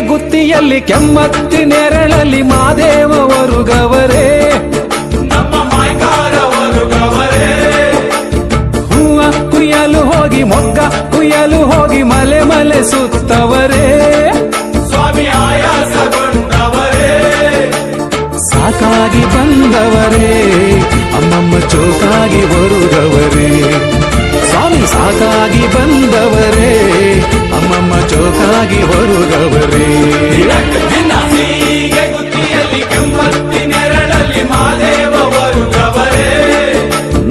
ಗುತ್ತಿಯಲ್ಲಿ ಕೆಮ್ಮತ್ತಿ ನೆರಳಲ್ಲಿ ಮಾದೇವವರು ಗವರೇ ನಮ್ಮ ಮಾಯ್ಕಾರವರು ಗವರೇ ಹೂವ ಕುಯ್ಯಲು ಹೋಗಿ ಮೊಗ್ಗ ಕುಯ್ಯಲು ಹೋಗಿ ಮಲೆ ಮಲೆ ಸುತ್ತವರೇ. ಮಾದೇವರು ಗವರೇ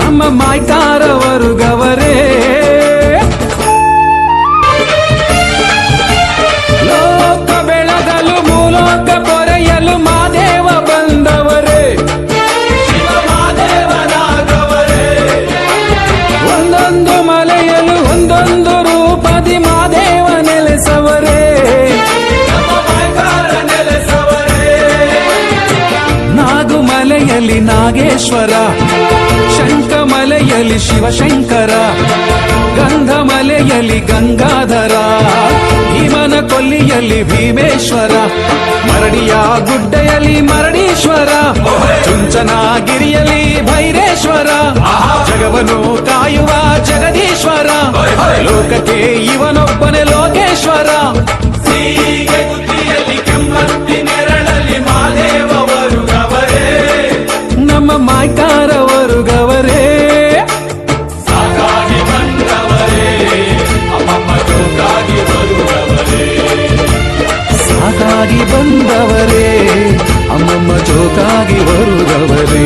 ನಮ್ಮ ಮಾಯ್ಕಾರವರು ನಾಗೇಶ್ವರ ಶಂಕಮಲೆಯಲ್ಲಿ ಶಿವಶಂಕರ, ಗಂಧಮಲೆಯಲ್ಲಿ ಗಂಗಾಧರ ಭೀಮನ ಕೊಲ್ಲಿಯಲ್ಲಿ ಭೀಮೇಶ್ವರ, ಮರಡಿಯ ಗುಡ್ಡೆಯಲ್ಲಿ ಮರಡೀಶ್ವರ, ಚುಂಚನಗಿರಿಯಲ್ಲಿ ಭೈರೇಶ್ವರ, ಜಗವನು ಕಾಯುವ ಜಗದೀಶ್ವರ, ಲೋಕಕ್ಕೆ ಇವನೊಬ್ಬನೇ ಲೋಕೇಶ್ವರ. ಸಾಕಾಗಿ ಬಂದವರೇ ಅಮ್ಮಮ್ಮ ಜೋಕಾಗಿ ಬರುದವರೇ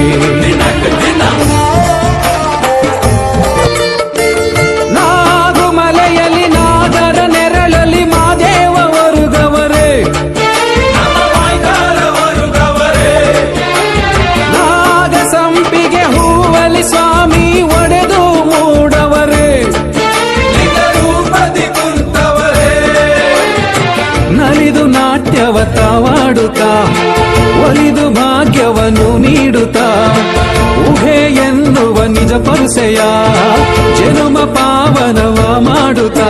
ನಾಟ್ಯವ ತಾವಾಡುತ್ತಾ ಒಲಿದು ಭಾಗ್ಯವನ್ನು ನೀಡುತ್ತಾ, ಊಹೆ ಎನ್ನುವ ನಿಜ ಪರುಸೆಯ ಜನುಮ ಪಾವನವ ಮಾಡುತ್ತಾ.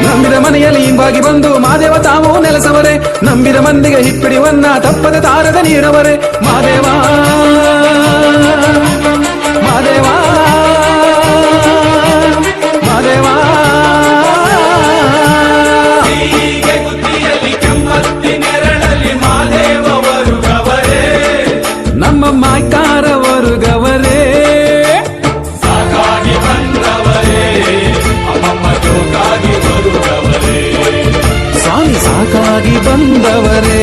ನಂಬಿದ ಮನೆಯಲ್ಲಿ ಹಿಂಬಾಗಿ ಬಂದು ಮಾದೇವ ತಾವು ನೆಲೆಸವರೇ, ನಂಬಿದ ಮಂದಿಗೆ ಹಿಪ್ಪಿಡಿವನ್ನ ತಪ್ಪದೆ ತಾರದ ನೀಡವರೇ ಮಾದೇವ ಮಾದೇವ ಸಾಕಾಗಿ ಬಂದವರೇ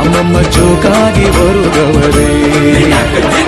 ಅಮ್ಮಮ್ಮ ಚೋಕಾಗಿ ದಿನ